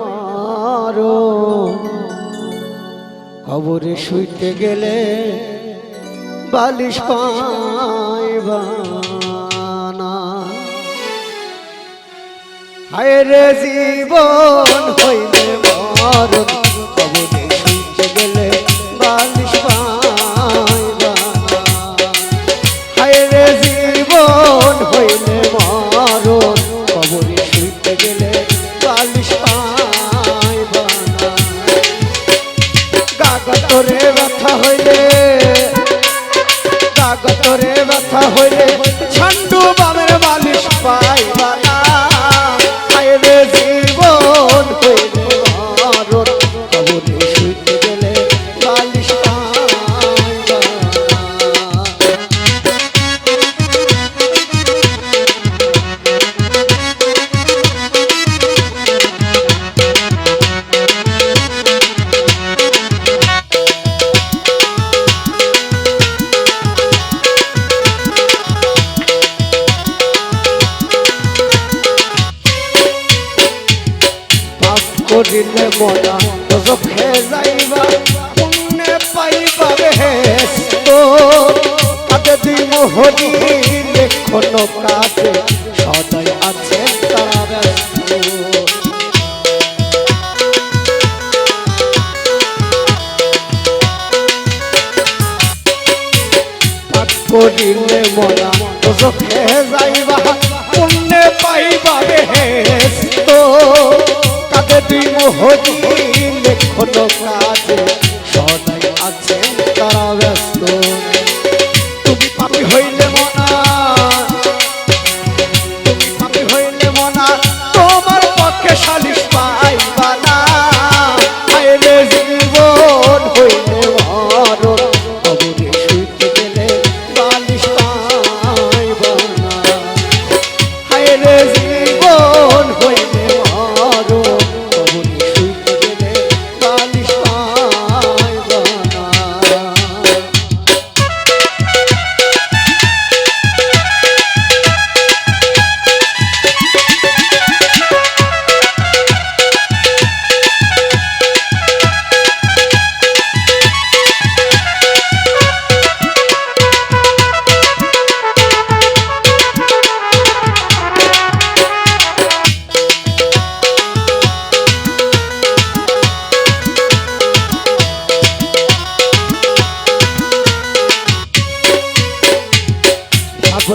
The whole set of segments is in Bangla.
মারো কবরে শুইতে গেলে বালিশ পাইবানা হায় রে জীবন হইলে কাগতরে ব্যথা হইলে। কাগতরে ব্যথা হইলে। ছান্ডু করিলে মনা রোখে যাইবা পুণ্যে পাইবা বেহেস্ত কাজে দুই মোহরি লেখন কাজে সদাই আছে তারা করিলে মনা রোখে যাইবা তারা ব্যস্ত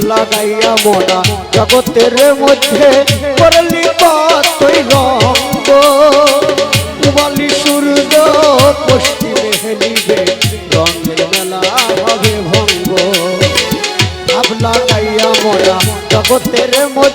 লাগাইয়া মোনা জগতের মধ্যে করলি তুই রঙ্গ। বালি সূর্য পশ্চিমে হেলিবে, রঙের মেলা হবে ভঙ্গ। ভাবলা গাইয়া মোনা জগতের মধ্যে